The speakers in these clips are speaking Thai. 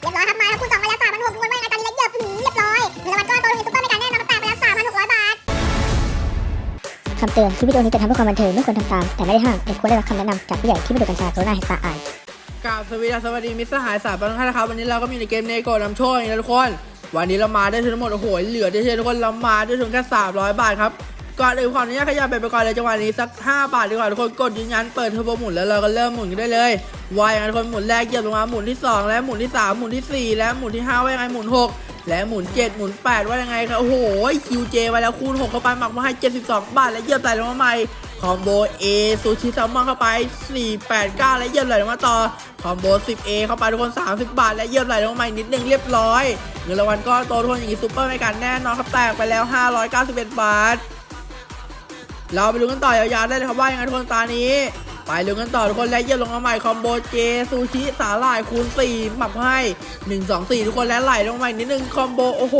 เรียบร้อยครับมาครับคูณสองมาแล้วสามพันหกคนว่าไงตอนนี้เล็กเยอะหืมเรียบร้อยเงินรางวัลก้อนโตลงในซุปเปอร์ไม่การแน่นอนมาแตกไปแล้วสามพันหกร้อยบาทคำเตือนคลิปวิดีโอนี้จะทำเพื่อความบันเทิงไม่ควรทำตาม แต่ไม่ได้ห้ามเด็กควรได้รับคำแนะนำจากผู้ใหญ่ที่ไม่ดูกัญชาโซน่าเฮตาอายกราบสวัสดีสวัสดีมิตรสหายสายปังค่านะครับวันนี้เราก็มีในเกมเนโกะนำโชคอย่างนี้นะทุกคน วันนี้เรามาได้ทั้งหมดโอ้โหเหลือได้เช่ทุกคนเรามาได้ถึงแค่300 บาทครับ ก่อนอื่นขออนุญาตขยับไปไปก่อนเลยจังหวะนี้สัก 5 บาทดีกว่าทุกคนกดยืนยันเปิดเทอร์โบหมุนแล้วเราก็เริ่มหมุนกันได้เลยว่าย่างไรทุกคนหมุนแรกเหยียบลงมาหมุนที่ 2 และหมุนที่ 3 หมุนที่ 4 และหมุนที่5ว่ายังไงหมุน 6 และหมุน 7 หมุน 8 ว่ายังไงครับโอ้โหคิวเจไปแล้วคูณ 6 เข้าไปหมักมาให้ 72 บาท และเหยียบใส่ลงมาใหม่คอมโบ A ซูชิแซลมอนเข้าไป 4 8 9 และเหยียบไหลลงมาต่อ คอมโบ 10A เข้าไปทุกคน 30 บาท และเหยียบไหลลงมาอีกนิดนึงเรียบร้อย เงินรางวัลก้อนโตทุกคนอย่างนี้ซูเปอร์ไม่กันแน่นอนครับแตกไปแล้ว 591 บาท เราไปดูกันต่อยาวๆได้เลยครับว่ายังไงทุกคนตานี้ ไปดูกันต่อทุกคนและเยียบลงมาใหม่คอมโบเจซูชิสาหร่ายคูณ4หมักให้ 1 2 4 ทุกคนและไหลลงมาอีกนิดนึงคอมโบโอ้โห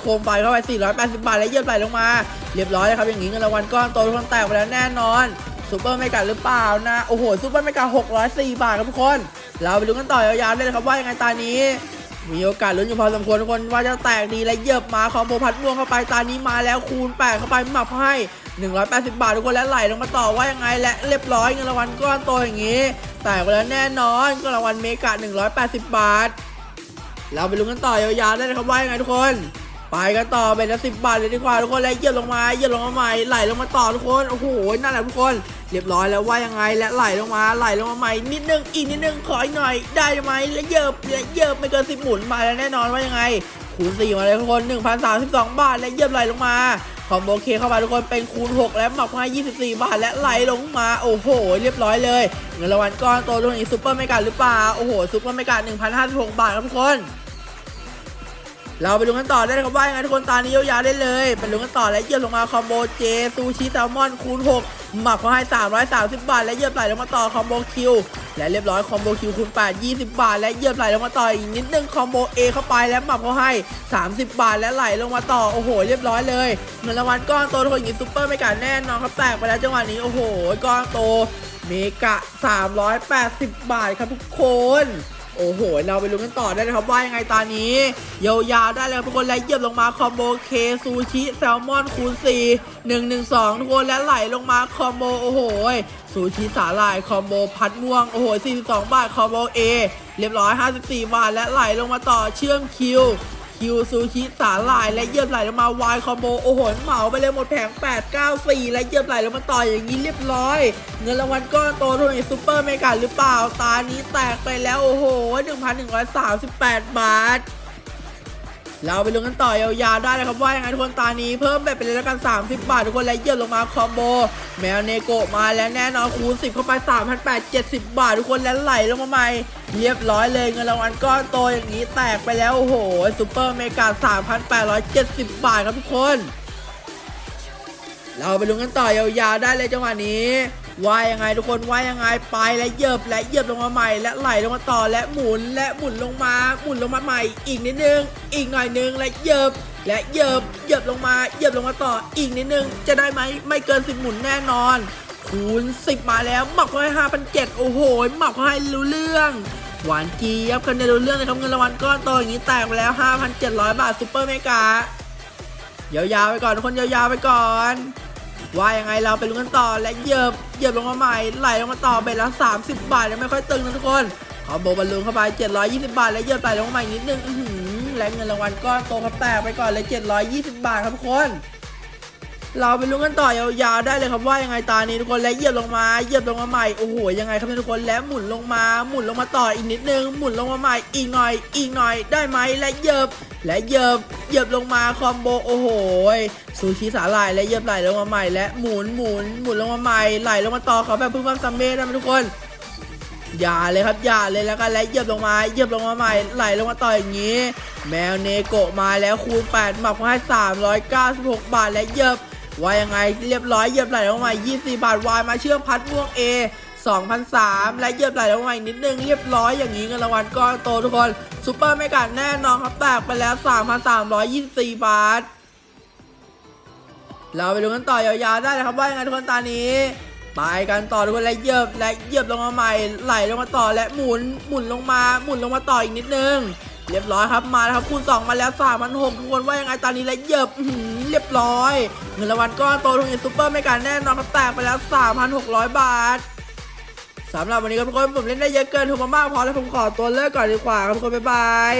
โคมไฟเข้าไป 480 บาทและเยียบไหลลงมา เรียบร้อยเลยครับอย่างนี้เงินรางวัลก้อนโตทุกคนแตกไปแล้วแน่นอนซูเปอร์ไม่กันหรือเปล่านะโอ้โหซูเปอร์ไม่กัน604 บาทครับทุกคน เราไปดูกันต่อยาวๆได้เลยครับว่ายังไงตานี้มีโอกาสลุ้นอยู่พอสมควรทุกคนว่าจะแตกดีและเยียบมาคอมโบพัดม่วงเข้าไปตานี้มาแล้วคูณ8เข้าไปหมักให้ 180 บาททุกคนและไหลลงมาต่อว่ายังไงและเรียบร้อยเงินรางวัลก้อนโตอย่างนี้ แต่กไปแล้วแน่นอนก็รางวัลเมกะ 180 บาท เราไปลุ้นกันต่อยาวๆได้เลยครับว่ายังไงทุกคนไปกันต่อเป็นละสิบบาทเลยดีกว่าทุกคนและเหยียบลงมาเหยียบลงมาใหม่ไหลลงมาต่อทุกคนโอ้โหนั่นแหละทุกคนเรียบร้อยแล้วว่ายังไงและไหลลงมาไหลลงมาใหม่นิดนึงอีกนิดนึงขออีกหน่อยได้ไหมและเหยิบและเหยิบไม่เกินสิบหมุนมาแล้วแน่นอนว่ายังไงคูณ4มาเลยทุกคน1,032บาทและเหยียบไหลลงมา คอมโบเคเข้าไปทุกคนเป็นคูณ 6 และหมักมา24 บาทและไหลลงมาโอ้โห เรียบร้อยเลย เงินรางวัลก้อนโตตรงอีซูเปอร์ไม่กัดหรือเปล่า โอ้โหซูเปอร์ไม่กัด1,056 บาทครับทุกคน เราไปดูกันต่อได้เลยครับว่ายังไงทุกคนตานี้ยาวๆได้เลยไปดูกันต่อและเหยียบลงมาคอมโบเจซูชิแซลมอนคูณ6หมักมาให้ 330 บาท และเหยียบไหลลงมาต่อคอมโบคิวและเรียบร้อยคอมโบคิวคูณ8 20 บาท และเหยียบไหลลงมาต่ออีกนิดนึงคอมโบเอเข้าไปและหมักเขาให้ 30 บาท และไหลลงมาต่อโอ้โห เรียบร้อยเลยเงินรางวัลก้อนโตทุกคนอย่างนี้ซุปเปอร์ไม่กันแน่นอนครับแตกไปแล้วจังหวะนี้โอ้โหก้อนโตเมกะ 380 บาทครับทุกคน โอ้โห เราไปลุ้นกันต่อได้เลยครับว่ายังไงตอนนี้ยาวๆได้เลยทุกคนและเหยียบลงมาคอมโบเคซูชิแซลมอนคูณ4 1 1 2 ทุกคนและไหลลงมาคอมโบโอ้โหซูชิสาหร่ายคอมโบพัดม่วงโอ้โห 42 บาทคอมโบเอเรียบร้อย 54 บาทและไหลลงมาต่อเชื่อมคิว คิวซูชิสาหร่ายและเยียบไหลลงมาวายคอมโบโอ้โหเหมาไปเลยหมดแผง 8 9 4 และเยียบไหลลงมาต่ออย่างนี้เรียบร้อย เงินรางวัลก้อนโตท่านี้ซูเปอร์เมกาหรือเปล่า ตานี้แตกไปแล้วโอ้โห 1,138 บาทเราไปลุ้นกันต่อยาวๆได้เลยครับว่ายังไงทุกคนตานี้เพิ่มแบบไปเลยแล้วกัน 30 บาท ทุกคนและเยียบลงมาคอมโบ แมวเนโกะมาแล้วแน่นอนคูณ 10 เข้าไป 3,870 บาท ทุกคนและไหลลงมาใหม่ เรียบร้อยเลยเงินรางวัลก้อนโตอย่างนี้แตกไปแล้วโอ้โหซูเปอร์เมกา3,870 บาทครับทุกคน เราไปลุ้นกันต่อยาวๆได้เลยจังหวะนี้ว่ายังไงทุกคนว่ายังไงไปและเหยียบและเหยียบลงมาใหม่ และไหลลงมาต่อและหมุนและหมุนลงมาหมุนลงมาใหม่ อีกนิดนึง อีกหน่อยนึงและเหยียบและเหยียบเหยียบลงมาเหยียบลงมาต่ออีกนิดนึง จะได้ไหมไม่เกินสิบหมุนแน่นอน คูณ 10 มาแล้วหมักเขาให้ห้าพันเจ็ดโอ้โหหมักเขาให้รู้เรื่อง หวานเจี๊ยบคะแนนรู้เรื่องเลยครับเงินรางวัลก้อนโตอย่างนี้แตกไปแล้ว 5,700 บาทซุปเปอร์เมกายาวๆไปก่อนทุกคนยาวๆไปก่อน ว่ายังไงเราไปลุ้นกันต่อและเหยียบเหยียบลงมาใหม่ไหลลงมาต่อเบ็ดละ30 บาทยังไม่ค่อยตึงนะทุกคนขอโบบอลลูนเข้าไป 720 บาท และเหยียบไหลลงมาอีกนิดนึงและเงินรางวัลก้อนโตครับแตกไปก่อนเลย 720 บาทครับทุกคน เราไปลุ้นกันต่อยาวๆได้เลยครับว่ายังไงตานี้ทุกคนและเหยียบลงมาเหยียบลงมาใหม่โอ้โหยังไงครับทุกคนและหมุนลงมาหมุนลงมาต่ออีกนิดนึงหมุนลงมาใหม่อีกหน่อย อีกหน่อยได้ไหมและเหยียบและเหยียบเหยียบลงมาคอมโบโอ้โหซูชิสาหร่ายและเหยียบไหลลงมาใหม่และหมุนหมุนหมุนลงมาใหม่ไหลลงมาต่อเขาแบบพึ่งพัมซัมเบ้ได้ไหมทุกคนอย่าเลยครับอย่าเลยแล้วกันและเหยียบลงมาเหยียบลงมาใหม่ไหลลงมาต่ออย่างนี้ แมวเนโกะมาแล้วคูณ8หมักมาให้396 บาทและเหยียบ ว่ายังไงเรียบร้อยเหยียบไหลลงมาใหม่24 บาทวายมาเชื่อมพัดม่วง A 2,003 และเหยียบไหลลงมาอีกนิดนึงเรียบร้อยอย่างนี้เงินรางวัลก้อนโตทุกคนซูเปอร์ไม่กันแน่นอนครับแตกไปแล้ว 3,324 บาท เราไปดูกันต่อยาวๆได้เลยครับว่ายังไงทุกคนตอนนี้ไปกันต่อทุกคนและเหยียบและเหยียบลงมาใหม่ไหลลงมาต่อและหมุนหมุนลงมาหมุนลงมาต่ออีกนิดนึง เรียบร้อยครับมาแล้วครับคูณ2มาแล้ว3 6 0 0ทุกคนว่ายังไงตอนนี้และเหยียบเรียบร้อยเงินรางวัลก็โตทุกเงินซูเปอร์ไม่การแน่นอนครับแตกไปแล้ว 3,600 บาทสำหรับวันนี้ครับทุกคนผมเล่นได้เยอะเกินถูกมามากพอแล้วผมขอตัวเลิกก่อนดีกว่าครับทุกคนบ๊ายบาย